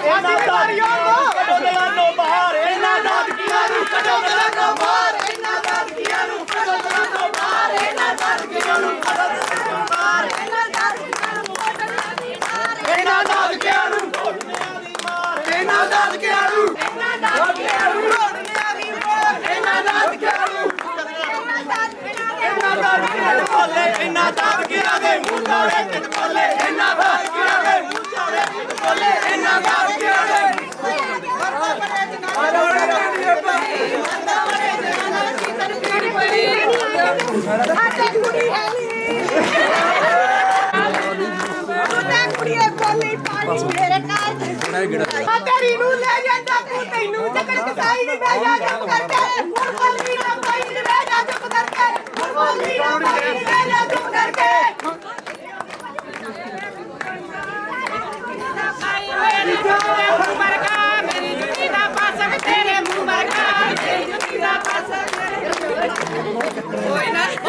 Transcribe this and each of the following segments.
ਇਹਨਾਂ ਦਾਦੀਆਂ ਨੂੰ ਕੱਢੋ ਦਲਾਨੋ ਬਾਹਰ ਇਹਨਾਂ ਦਾਦੀਆਂ ਨੂੰ ਕੱਢੋ ਦਲਾਨੋ ਬਾਹਰ ਇਹਨਾਂ ਦਾਦੀਆਂ ਨੂੰ ਕੱਢੋ ਦਲਾਨੋ ਬਾਹਰ ਇਹਨਾਂ ਦਾਦੀਆਂ ਨੂੰ ਕੱਢੋ ਦਲਾਨੋ ਬਾਹਰ ਇਹਨਾਂ ਦਾਦੀਆਂ ਨੂੰ ਕੱਢੋ ਦਲਾਨੋ ਬਾਹਰ ਇਹਨਾਂ ਦਾਦੀਆਂ ਨੂੰ ਕੱਢੋ ਦੀ ਮਾਰ ਇਹਨਾਂ ਦਾਦੀਆਂ ਨੂੰ ਇਹਨਾਂ ਦਾਦੀਆਂ ਨੂੰ ਕੱਢੋ ਦੀ ਮਾਰ ਇਹਨਾਂ ਦਾਦੀਆਂ ਨੂੰ ਕੱਢੋ ਇਹਨਾਂ ਦਾਦੀਆਂ ਨੂੰ ਕੱਢੋ ਇਹਨਾਂ ਦਾਦੀਆਂ ਨੂੰ ਕੁੜੀ ਹੈ ਕੁੜੀਏ ਬੋਲੀ ਪਾਣੀ ਮੇਰੇ ਨਾਲ ਆ ਤੇਰੀ ਨੂੰ ਲੈ ਜਾਂਦਾ, ਤੂੰ ਤੈਨੂੰ ਚੱਕਰ ਕਸਾਈ ਨਹੀਂ ਬਹਿ ਜਾ ਚੁੱਪ ਕਰਕੇ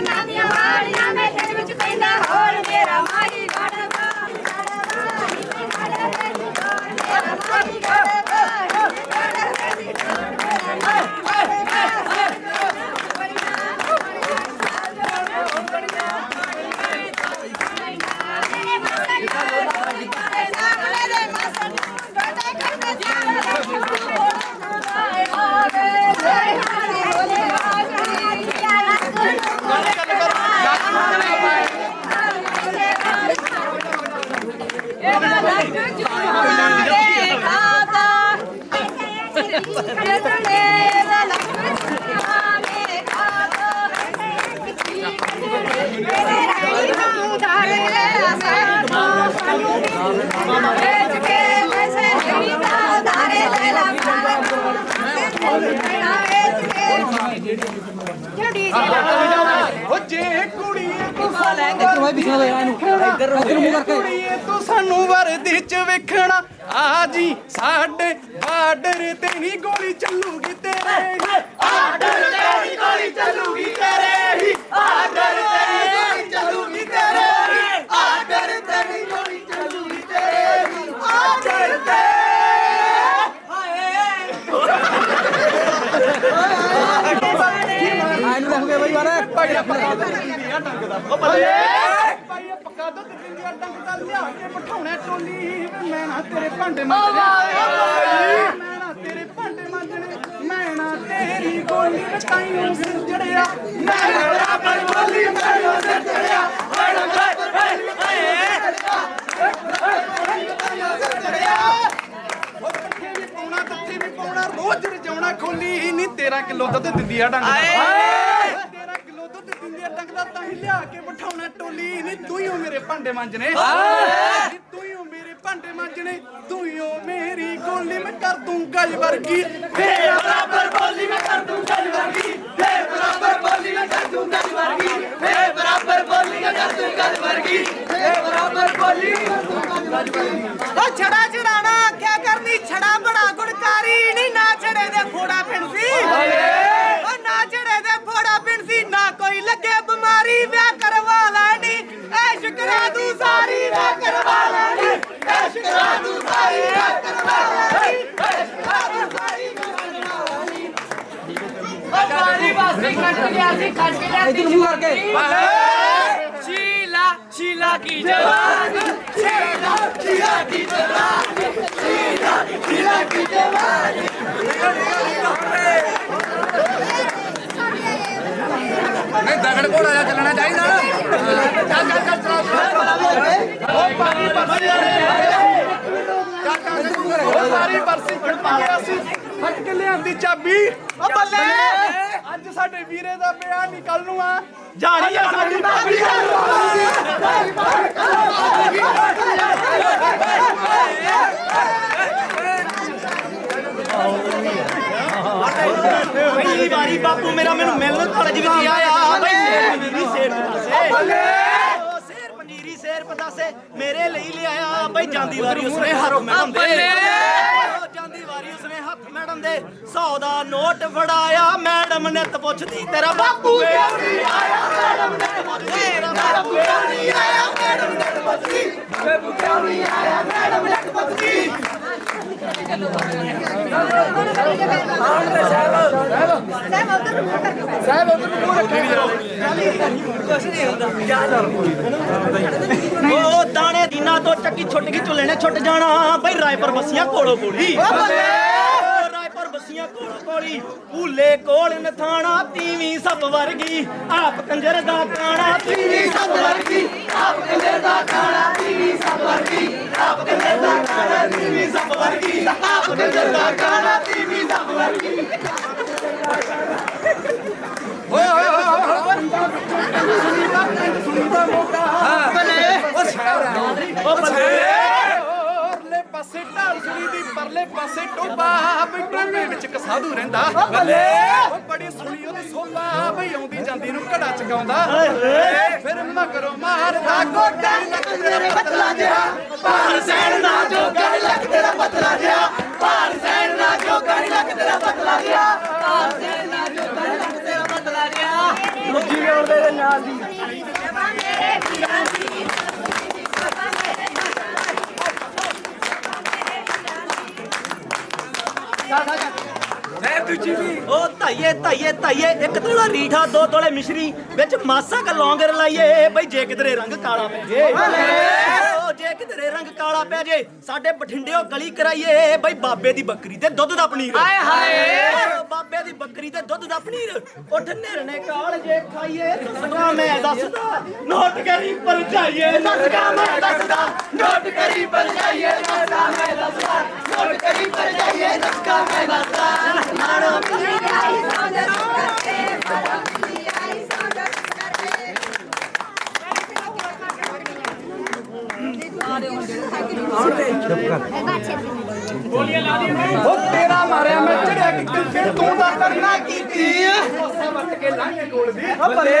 ਨਾ ਦੀਆਂ ਵਾਲੀਆਂ ਮੈਂ ਤੇਰੇ ਵਿੱਚ ਪੈਂਦਾ ਹੋਰ ਮੇਰਾ ਮਾਈ ਵੜਵਾ ਓ ਜੇ ਕੁੜੀਏ ਤੂੰ ਇੱਧਰ ਵਾ ਪਿੱਛੇ ਹੋਇਆ ਇਹਨੂੰ। ਇੱਧਰ ਇੱਧਰ ਮੂੰਹ ਕਰਕੇ। ਕੁੜੀਏ ਤੂੰ ਸਾਨੂੰ ਵਰਦੀ ਚ ਵੇਖਣਾ। ਆ ਜੀ ਸਾਡੇ ਬਾਰਡਰ ਤੇ ਨਹੀਂ ਗੋਲੀ ਚੱਲੂਗੀ ਤੇਰੇ ਆਰਡਰ ਤੇ ਨਹੀਂ ਗੋਲੀ ਚੱਲੂਗੀ ਤੇਰੇ ਹੀ। ਆਰਡਰ ਤੇ ਨਹੀਂ ਗੋਲੀ ਚੱਲੂਗੀ ਤੇਰੇ ਹੀ ਆਰਡਰ ਤੇ ਨਹੀਂ ਗੋਲੀ ਚੱਲੂਗੀ ਤੇਰੇ ਹੀ ਆਰਡਰ ਤੇ ਆਇਨੂੰ ਰੱਖ ਕੇ ਬਈ ਵਾਲੇ ਭਾਈ ਆ ਪੱਕਾ ਦੁੱਧ ਦਿੰਦੀ ਆ ਡੰਗ ਦਾ। ਉਹ ਬੱਲੇ ਭਾਈ ਆ ਪੱਕਾ ਦੁੱਧ ਦਿੰਦੀ ਆ ਡੰਗ ਦਾ ਲਿਆ ਕੇ ਬਿਠਾਉਣਾ ਟੋਲੀ। ਵੇ ਮੈਂ ਨਾ ਤੇਰੇ ਭਾਂਡੇ ਮਾਂਜਣੇ। ਮੈਂ ਨਾ ਤੇਰੇ ਭਾਂਡੇ ਮਾਂਜਣੇ। ਮੈਂ ਨਾ ਤੇਰੀ ਗੋਲੀ ਮਚਾਈਓ ਸਿਰ ਜੜਿਆ ਮੈਂ ਨਾ ਬਰਾਬਰ ਬੋਲੀ ਮੈਂ ਸਿਰ ਜੜਿਆ ਉਹ ਪੱਠੇ ਵੀ ਪਾਉਣਾ ਤੱਥੇ ਵੀ ਪਾਉਣਾ। ਰੋਜ਼ ਰਜਾਉਣਾ ਖੋਲੀ। ਨਹੀਂ 13 ਕਿਲੋ ਦੁੱਧ ਦਿੰਦੀ ਆ ਡੰਗ ਦਾ। ਭਾਂਡੇ ਮਾਂਜਣੇ। ਤੂੰ ਹੀ ਓ ਮੇਰੇ ਭਾਂਡੇ ਮਾਂਜਣੇ ਤੂੰ ਹੀ ਓ ਮੇਰੀ ਗੋਲੀ ਮੈਂ ਕਰ ਦੂੰ ਗਜ ਵਰਗੀ। ਫੇਰ ਬਰਾਬਰ ਬੋਲੀ ਮੈਂ ਕਰ ਦੂੰ ਗਜ ਵਰਗੀ। ਫੇਰ ਬਰਾਬਰ ਬੋਲੀ ਮੈਂ ਕਰ ਦੂੰ ਗਜ ਵਰਗੀ। ਫੇਰ ਬਰਾਬਰ ਬੋਲੀ ਮੈਂ ਕਰ ਦੂੰ ਗਜ ਵਰਗੀ। ਫੇਰ ਬਰਾਬਰ ਬੋਲੀ ਮੈਂ ਕਰ ਦੂੰ ਗਜ ਵਰਗੀ। ਉਹ ਛੜਾ ਗਿਆ ਸੀ ਕੱਟ ਗਿਆ ਇੱਧਰ ਮੂੰਹ ਕਰਕੇ ਸ਼ੀਲਾ ਸ਼ੀਲਾ ਕੀ ਜਵਾਨ ਸ਼ੀਲਾ ਸ਼ੀਲਾ ਕੀ ਨਹੀਂ ਦਗੜ ਘੋੜਾ ਜਿਹਾ ਚੱਲਣਾ ਚਾਹੀਦਾ ਨਾ ਚੱਲ ਚੱਲ ਚੱਲ ਚਲਾ ਚਲਾ ਉਹ ਸਾਰੀ ਬਰਸੀ ਖੜਪਾ ਗਿਆ ਸੀ ਫਟ ਕੇ ਲਿਆਂਦੀ ਚਾਬੀ ਓ ਬੱਲੇ ਅੱਜ ਸਾਡੇ ਵੀਰੇ ਦਾ ਵਿਆਹ ਨਹੀਂ ਕੱਲ ਨੂੰ ਆ ਜਾਣੀ ਆ ਸਾਡੀ ਭਾਬੀ ਪਹਿਲੀ ਵਾਰੀ ਬਾਪੂ ਮੇਰਾ ਮੈਨੂੰ ਮਿਲਣ ਕਾਲਜ ਵਿੱਚ ਹੀ ਆਇਆ ਬਈ ਸ਼ੇਰ ਪੰਜੀਰੀ ਸ਼ੇਰ ਪਤਾਸੇ ਉਹ ਸ਼ੇਰ ਪੰਜੀਰੀ ਸ਼ੇਰ ਪਤਾਸੇ ਮੇਰੇ ਲਈ ਲਿਆਇਆ। ਬਈ ਜਾਂਦੀ ਵਾਰੀ ਉਸਨੇ ਹੱਥ ਮੈਡਮ ਦੇ ਉਹ ਉਸਨੇ ਹੱਥ ਮੈਡਮ ਦੇ 100 ਦਾ ਨੋਟ ਫੜਾਇਆ। ਮੈਡਮ ਨੇ ਪੁੱਛਦੀ, ਤੇਰਾ ਬਾਪੂ ਕਿਉਂ ਨਹੀਂ ਆਇਆ? ਮੈਡਮ ਨੇ ਉਹ ਦਾਣੇ ਦੀਨਾ ਤੋਂ ਚੱਕੀ ਛੁੱਟ ਗਈ ਝੁੱਲੇ ਨੇ ਛੁੱਟ ਜਾਣਾ। ਬਈ ਰਾਏਪੁਰ ਬੱਸੀਆਂ ਕੋਲੋਂ ਕੋਲੀ ਕੋਲੋਂ ਭੂਲੇ ਕੋਲ ਨਥਾਣਾ ਤੀਵੀਂ ਸੱਪ ਵਰਗੀ ਆਪ ਕੰਜਰ ਦਾ ਕਾਣਾ ਤੀਵੀਂ ਸੱਪ ਵਰਗੀ ਆਪ ਕੰਜਰ ਦਾ ਕਾਣਾ ਤੀਵੀਂ ਸੱਪ ਵਰਗੀ ਆਪ ਕੰਜਰ ਦਾ ਕਾਣਾ ਤੀਵੀਂ ਸੱਪ ਵਰਗੀ ਆਪ ਕੰਜਰ ਦਾ ਕਾਣਾ ਤੀਵੀਂ ਸੱਪ ਵਰਗੀ। ਓਏ ਓਏ ਓਏ ਸੁਣੀਦਾ ਮੌਕਾ ਉਹ ਸ਼ਹਿਰ ਉਹ ਬੱਲੇ ਪਾਸੇ ਢਾਲ ਸੁਣੀ ਦੀ ਪਰਲੇ ਪਾਸੇ ਟੋਬਾ ਬਈ ਟੋਬੇ ਵਿੱਚ ਇੱਕ ਸਾਧੂ ਰਹਿੰਦਾ। ਬੱਲੇ। ਉਹ ਬੜੀ ਸੁਣੀ ਉਹਦੀ ਸੋਭਾ ਬਈ ਆਉਂਦੀ ਜਾਂਦੀ ਨੂੰ ਘੜਾ ਚਕਾਉਂਦਾ। ਫਿਰ ਮਗਰੋਂ ਮਾਰਦਾ ਗੋਡਾ ਲੱਕ ਤੇਰੇ ਪਤਲਾ ਜਿਹਾ। ਭਾਰ ਸੈਣ ਨਾ ਜੋ ਗੜ ਲੱਗ ਤੇਰਾ ਪਤਲਾ ਜਿਹਾ। ਭਾਰ ਸੈਣ ਨਾ ਜੋ ਗੜ ਲੱਗ ਤੇਰਾ ਪਤਲਾ ਜਿਹਾ। ਭਾਰ ਸੈਣ ਨਾ ਜੋ ਗੜ ਲੱਗ ਤੇਰਾ ਪਤਲਾ ਜਿਹਾ। ਮੁੱਠੀ ਦੇ ਨਾਲ ਦੀ। ਮੈਂ ਦੂਜੀ ਵੀ। ਉਹ ਧਾਈਏ ਧਾਈਏ ਧਾਈਏ ਇੱਕ ਤੋਲਾ ਰੀਠਾ ਦੋ ਤੋਲੇ ਮਿਸ਼ਰੀ ਵਿੱਚ ਮਾਸਾ ਕ ਲੌਂਗ ਰਲਾਈਏ ਬਈ ਜੇ ਕਿਧਰੇ ਰੰਗ ਕਾਲਾ ਪੈ ਜੇ। ਉਹ ਜੇ ਕਿਧਰੇ ਰੰਗ ਕਾਲਾ ਪੈ ਜੇ ਸਾਡੇ ਬਠਿੰਡਿਓ ਗਲੀ ਕਰਾਈਏ ਬਈ ਬਾਬੇ ਦੀ ਬੱਕਰੀ ਤੇ ਦੁੱਧ ਦਾ ਪਨੀਰ। ਆਏ ਹਾਏ। ਬਾਬੇ ਦੀ ਬੱਕਰੀ ਤੇ ਦੁੱਧ ਦਾ ਪਨੀਰ। ਉੱਠ ਨਿਰਣੇ ਕਾਲ ਜੇ ਖਾਈਏ ਦਸਗਾ ਮੈਂ ਦੱਸਦਾ ਨੋਟ ਕਰੀ ਪਰ ਜਾਈਏ ਦਸਗਾ ਮੈਂ ਦੱਸਦਾ ਨੋਟ ਕਰੀ ਪਰ ਜਾਈਏ ਦਸਗਾ ਮੈਂ ਦੱਸਦਾ ਨੋਟ ਕਰੀ ਪਰ ਜਾਈਏ ਦਸਗਾ ਮੈਂ ਦੱਸਦਾ ਉਹ ਤੇਰਾ ਮਾਰਿਆ ਮੈਂ ਚੜਿਆ ਕਿ ਫਿਰ ਤੂੰ ਦਾ ਕਰਨਾ ਕੀਤੀ ਪਾਸਾ ਵੱਟ ਕੇ ਲੰਘ ਕੋਲ ਦੀ ਬੱਲੇ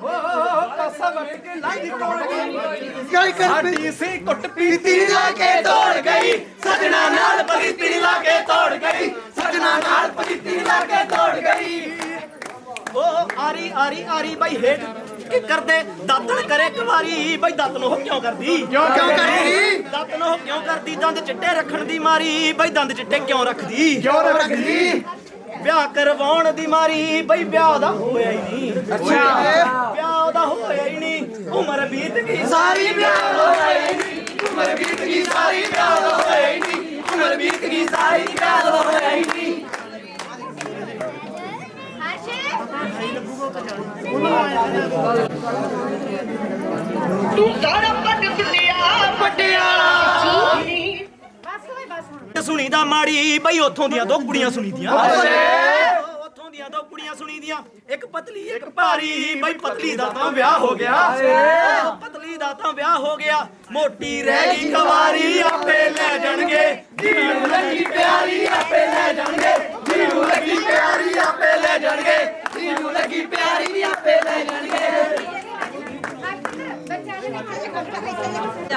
ਹੋ ਪਾਸਾ ਵੱਟ ਕੇ ਲੰਘ ਕੋਲ ਦੀ ਗੱਲ ਕਰ ਸਾਡੀ ਸੀ ਕੁੱਟ ਪੀਤੀ ਲਾ ਕੇ ਤੋੜ ਗਈ। ਸਜਣਾ ਨਾਲ ਪਲੀਤੀ ਲਾ ਕੇ ਤੋੜ ਗਈ। ਸਜਣਾ ਨਾਲ ਪਲੀਤੀ ਲਾ ਕੇ ਤੋੜ ਗਈ। ਉਹ ਆਰੀ ਆਰੀ ਆਰੀ ਬਾਈ ਹੇਠ। ਕੀ ਕਰਦੇ? ਦਾਤਣ ਕਰੇ ਕੁਵਾਰੀ। ਬਾਈ ਦਾਤਨ ਉਹ ਕਿਉਂ ਕਰਦੀ? ਕਿਉਂ ਕਿਉਂ ਕਰਦੀ? ਦਾਤਨ ਉਹ ਕਿਉਂ ਕਰਦੀ? ਦੰਦ ਚਿੱਟੇ ਰੱਖਣ ਦੀ ਮਾਰੀ। ਬਾਈ ਦੰਦ ਚਿੱਟੇ ਕਿਉਂ ਰੱਖਦੀ? ਕਿਉਂ ਰੱਖਦੀ? ਵਿਆਹ ਕਰਵਾਉਣ ਦੀ ਮਾਰੀ। ਬਈ ਵਿਆਹ ਦਾ ਹੋਇਆ ਹੀ ਨਹੀਂ। ਅੱਛਾ। ਵਿਆਹ ਦਾ ਹੋਇਆ ਹੀ ਨਹੀਂ। ਉਮਰ ਬੀਤ ਗਈ ਸਾਰੀ ਵਿਆਹ ਦਾ ਹੋਇਆ ਹੀ ਨਹੀਂ ਉਮਰ ਬੀਤ ਗਈ ਸਾਰੀ ਵਿਆਹ ਦਾ ਹੋਇਆ ਹੀ ਨਹੀਂ ਉਮਰ ਬੀਤ ਗਈ ਸਾਰੀ ਵਿਆਹ ਦਾ ਹੋਇਆ ਹੀ ਨਹੀਂ ਸੁਣੀ ਦਾ ਮਾੜੀ ਬਈ ਉੱਥੋਂ ਦੀਆਂ ਦੋ ਕੁੜੀਆਂ ਸੁਣੀ ਦੀਆਂ। ਦੀਆਂ ਇੱਕ ਪਤਲੀ ਇੱਕ ਭਾਰੀ ਬਈ ਪਤਲੀ ਦਾ ਤਾਂ ਵਿਆਹ ਹੋ ਗਿਆ। ਪਤਲੀ ਦਾ ਤਾਂ ਵਿਆਹ ਹੋ ਗਿਆ। ਮੋਟੀ ਰਹਿ ਗਈ ਕਵਾਰੀ ਆਪੇ ਲੈ ਜਾਣਗੇ। ਜਿਹਨੂੰ ਲੱਗੀ ਪਿਆਰੀ ਆਪੇ ਲੈ ਜਾਣਗੇ। ਜਿਹਨੂੰ ਲੱਗੀ ਪਿਆਰੀ ਆਪੇ ਲੈ ਜਾਣਗੇ। ਜਿਹਨੂੰ ਲੱਗੀ ਪਿਆਰੀ ਆਪੇ ਲੈ ਜਾਣਗੇ।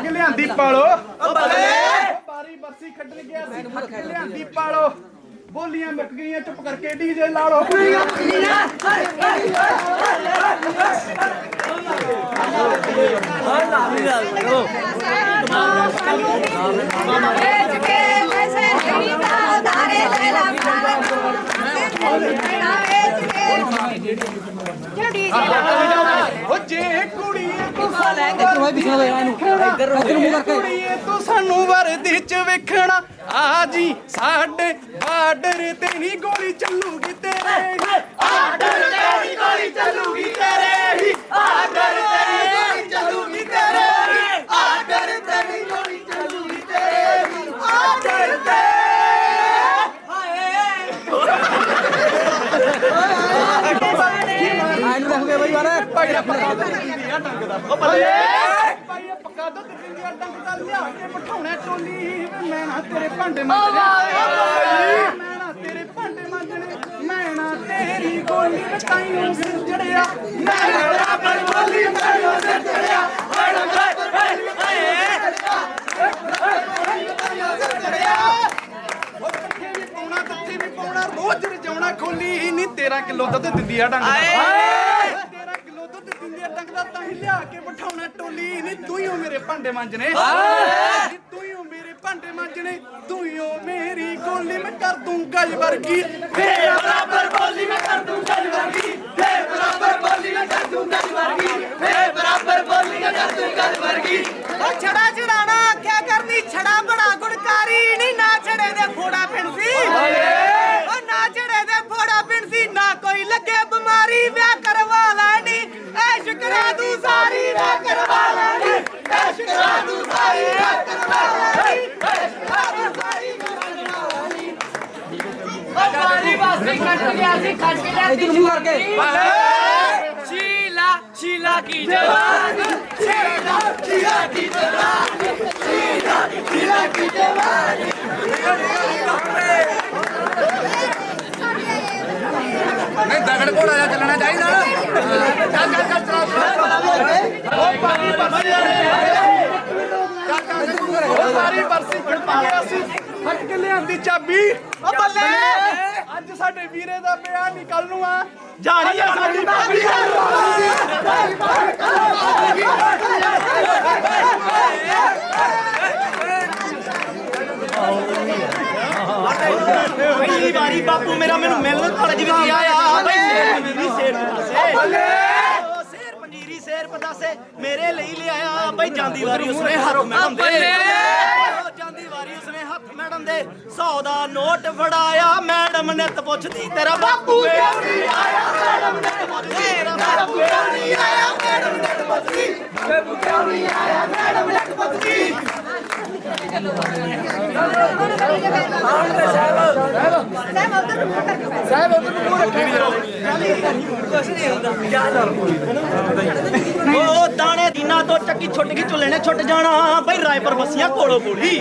ਕਿ ਲਿਆਂਦੀ ਪਾਲੋ? ਬੱਲੇ ਬਾਰੀ ਬਰਸੀ ਖੱਡਣ ਗਿਆ ਸੀ। ਲਿਆਂਦੀ ਪਾਲੋ? ਬੋਲੀਆਂ ਮੁੱਕ ਗਈਆਂ, ਚੁੱਪ ਕਰਕੇ ਡੀਜੇ ਲਾ ਲਓ ਵੇਚ ਕੇ ਪੈਸੇ ਨਹੀਂ ਲੈ ਕੇ ਜੜੀ ਓ ਜੇ ਕੁੜੀਏ ਤੂੰ ਸਾਨੂੰ ਇੱਧਰ ਇੱਧਰ ਕੁੜੀਏ ਤੂੰ ਸਾਨੂੰ ਵਰਦੀ ਚ ਵੇਖਣਾ, ਆ ਜੀ ਸਾਡੇ ਬਾਰਡਰ ਤੇ ਨਹੀਂ ਗੋਲੀ ਚੱਲੂਗੀ ਤੇਰੇ ਆਡਰ ਤੇਰੀ ਗੋਲੀ ਚੱਲੂਗੀ ਤੇਰੇ ਹੀ ਆਡਰ ਤੇਰੀ ਗੋਲੀ ਚੱਲੂਗੀ ਤੇਰੇ ਹੀ ਆਡਰ ਤੇਰੀ ਗੋਲੀ ਚੱਲੂਗੀ ਤੇਰੇ ਹੀ ਆਡਰ ਤੇ ਭਾਈ ਆ ਪੱਕਾ ਦੁੱਧ ਦਿੰਦੀ ਆ ਡੰਗ ਦਾ ਉਹ ਬੱਲੇ ਭਾਈ ਆ ਪੱਕਾ ਦੁੱਧ ਦਿੰਦੀ ਆ ਡੰਗ ਦਾ ਲਿਆ ਕੇ ਬਿਠਾਉਣਾ ਟੋਲੀ ਵੇ ਮੈਂ ਨਾ ਤੇਰੇ ਭਾਂਡੇ ਮਾਂਜਣੇ। ਮੈਂ ਨਾ ਤੇਰੇ ਭਾਂਡੇ ਮਾਂਜਣੇ ਮੈਂ ਨਾ ਤੇਰੀ ਗੋਲੀ ਵਿੱਚ ਤਾਈਂ ਸਿਰ ਜੜਿਆ ਮੈਂ ਨਾ ਬੜੀ ਬੋਲੀ ਤਾਈਂ ਸਿਰ ਜੜਿਆ ਉਹ ਇਕੱਠੇ ਵੀ ਪਾਉਣਾ ਇਕੱਠੇ ਵੀ ਪਾਉਣਾ ਰੋਜ਼ ਰਜਾਉਣਾ ਖੋਲੀ ਨਹੀਂ 13 ਕਿਲੋ ਦੁੱਧ ਦਿੰਦੀ ਆ ਡੰਗ ਦਾ। 13 ਕਿਲੋ ਦੁੱਧ ਦਿੰਦੀ ਆ ਡੰਗ ਦਾ ਭਾਂਡੇ ਮਾਂਜਣੇ। ਤੂੰ ਹੀ ਓ ਮੇਰੇ ਭਾਂਡੇ ਮਾਂਜਣੇ ਤੂੰ ਹੀ ਓ ਮੇਰੀ ਗੋਲੀ ਮੈਂ ਕਰ ਦੂੰ ਗੱਜ ਵਰਗੀ। ਤੇਰੇ ਬਰਾਬਰ ਬੋਲੀ ਮੈਂ ਕਰ ਦੂੰ ਗੱਜ ਵਰਗੀ। ਤੇਰੇ ਬਰਾਬਰ ਬੋਲੀ ਮੈਂ ਕਰ ਦੂੰ ਗੱਜ ਵਰਗੀ ਤੇਰੇ ਬਰਾਬਰ ਬੋਲੀ ਮੈਂ ਕਰ ਦੂੰ ਗੱਜ ਵਰਗੀ ਉਹ ਛੜਾ ਛੜਾਣਾ ਆਖਿਆ ਕਰਨੀ ਛੜਾ ਬੜਾ ਗੁਣਕਾਰੀ ਨਹੀਂ ਨਾ ਛੜੇ ਦੇ ਫੋੜਾ ਪਿੰਸੀ ਉਹ ਨਾ ਛੜੇ ਦੇ ਫੋੜਾ ਪਿੰਸੀ ਨਾ ਕੋਈ ਲੱਗੇ ਬਿਮਾਰੀ ਵਿਆਹ ਕਰਵਾ ਲੈਣੀ ਐਸ਼ ਕਰਾ ਦੂੰ ਸਾਰੀ ਵਿਆਹ ਕਰਵਾ ਲੈਣੀ ਐਸ਼ ਕਰਾ ਦੂੰ ਸਾਰੀ ਵਿਆਹ ਕਰਵਾ ਲੈਣੀ ਐਸ਼ ਕਰਾ ਦੂੰ ਸਾਰੀ ਸਾਰੀ ਵਾਸੀ ਕੱਟ ਗਿਆ ਸੀ ਕੱਟ ਕੇ। ਜਾਂਦੀ ਸ਼ੁਰੂ ਕਰਕੇ ਸ਼ੀਲਾ ਸ਼ੀਲਾ ਕੀ ਜਵਾਨੀ। ਨਹੀਂ ਦਗੜ ਘੋੜਾ ਜਿਹਾ ਚੱਲਣਾ ਚਾਹੀਦਾ। ਨਾ ਚੱਲ ਚੱਲ ਚੱਲ ਚਲਾ ਚਲਾ। ਉਹ ਸਾਰੀ ਬਰਸੀ ਖੜਪਾ ਗਿਆ ਸੀ। ਹੱਟ ਕੇ ਲਿਆਂਦੀ ਚਾਬੀ। ਓ ਬੱਲੇ! ਅੱਜ ਸਾਡੇ ਵੀਰੇ ਦਾ ਵਿਆਹ ਨਹੀਂ ਕੱਲ ਨੂੰ ਆ। ਜਾਣੀ ਆ ਸਾਡੀ ਭਾਬੀ। ਪਹਿਲੀ ਵਾਰੀ ਬਾਪੂ ਮੇਰਾ ਮੈਨੂੰ ਮਿਲਣ ਕਾਲਜ ਵਿੱਚ ਆਇਆ ਬਈ ਸ਼ੇਰ ਪੰਜੀਰੀ ਸ਼ੇਰ ਪਤਾਸੇ। ਸ਼ੇਰ ਪੰਜੀਰੀ ਸ਼ੇਰ ਪਤਾਸੇ। ਮੇਰੇ ਲਈ ਲਿਆਇਆ ਬਈ ਜਾਂਦੀ ਵਾਰੀ ਉਸਨੇ ਹੱਥ ਉਸਨੇ ਹੱਥ ਮੈਡਮ ਦੇ 100 ਦਾ ਨੋਟ ਫੜਾਇਆ ਮੈਡਮ ਨੇ ਤਾਂ ਪੁੱਛਦੀ ਤੇਰਾ ਬਾਪੂ ਕਿਉਂ ਨਹੀਂ ਆਇਆ? ਮੈਡਮ ਨੇ ਤਾਂ ਪੁੱਛਦੀ ਤੇਰਾ ਬਾਪੂ ਕਿਉਂ ਨਹੀਂ ਆਇਆ? ਮੈਡਮ ਨੇ ਤਾਂ ਪੁੱਛਦੀ ਬਾਪੂ ਕਿਉਂ ਨਹੀਂ ਆਇਆ? ਮੈਡਮ ਨੇ ਤਾਂ ਪੁੱਛਦੀ। ਉਹ ਦਾਣੇ ਦੀਨਾ ਤੋਂ ਚੱਕੀ ਛੁੱਟ ਗਈ ਝੁੱਲੇ ਨੇ ਛੁੱਟ ਜਾਣਾ। ਬਈ ਰਾਏਪੁਰ ਬੱਸੀਆਂ ਕੋਲੋਂ ਕੋਲੀ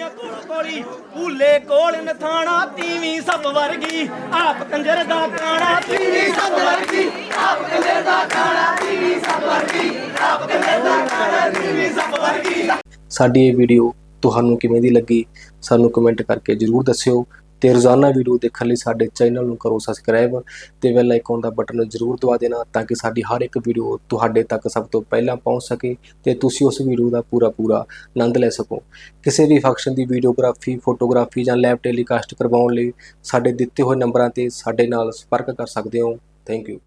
ਓ ਰਾਏਪੁਰ ਕੋਲੀ ਭੂਲੇ ਕੋਲ ਨਥਾਣਾ, ਤੀਵੀਂ ਸਭ ਵਰਗੀ, ਆਪ ਕੰਜਰ ਦਾ ਕਾਣਾ, ਤੀਵੀਂ ਸਭ ਵਰਗੀ, ਆਪ ਕੰਜਰ ਦਾ ਕਾਣਾ, ਤੀਵੀਂ ਸਭ ਵਰਗੀ, ਆਪ ਕੰਜਰ ਦਾ ਕਾਣਾ, ਤੀਵੀਂ ਸਭ ਵਰਗੀ। ਸਾਡੀ ਇਹ ਵੀਡੀਓ ਤੁਹਾਨੂੰ ਕਿਵੇਂ ਦੀ ਲੱਗੀ, ਸਾਨੂੰ ਕਮੈਂਟ ਕਰਕੇ ਜਰੂਰ ਦੱਸਿਓ। ਤੇ ਰੋਜ਼ਾਨਾ ਵੀਡੀਓ ਦੇਖਣ ਲਈ ਸਾਡੇ ਚੈਨਲ ਨੂੰ ਕਰੋ ਸਬਸਕ੍ਰਾਈਬ ਤੇ ਬੈਲ ਆਈਕਨ ਦਾ ਬਟਨ ਜ਼ਰੂਰ ਦਬਾ ਦੇਣਾ ਤਾਂ ਕਿ ਸਾਡੀ ਹਰ ਇੱਕ ਵੀਡੀਓ ਤੁਹਾਡੇ ਤੱਕ ਸਭ ਤੋਂ ਪਹਿਲਾਂ ਪਹੁੰਚ ਸਕੇ ਤੇ ਤੁਸੀਂ ਉਸ ਵੀਡੀਓ ਦਾ ਪੂਰਾ ਪੂਰਾ ਆਨੰਦ ਲੈ ਸਕੋ। ਕਿਸੇ ਵੀ ਫੰਕਸ਼ਨ ਦੀ ਵੀਡੀਓਗ੍ਰਾਫੀ ਫੋਟੋਗ੍ਰਾਫੀ ਜਾਂ ਲਾਈਵ ਟੈਲੀਕਾਸਟ ਕਰਵਾਉਣ ਲਈ ਸਾਡੇ ਦਿੱਤੇ ਹੋਏ ਨੰਬਰਾਂ ਤੇ ਸਾਡੇ ਨਾਲ ਸੰਪਰਕ ਕਰ ਸਕਦੇ ਹੋ। Thank you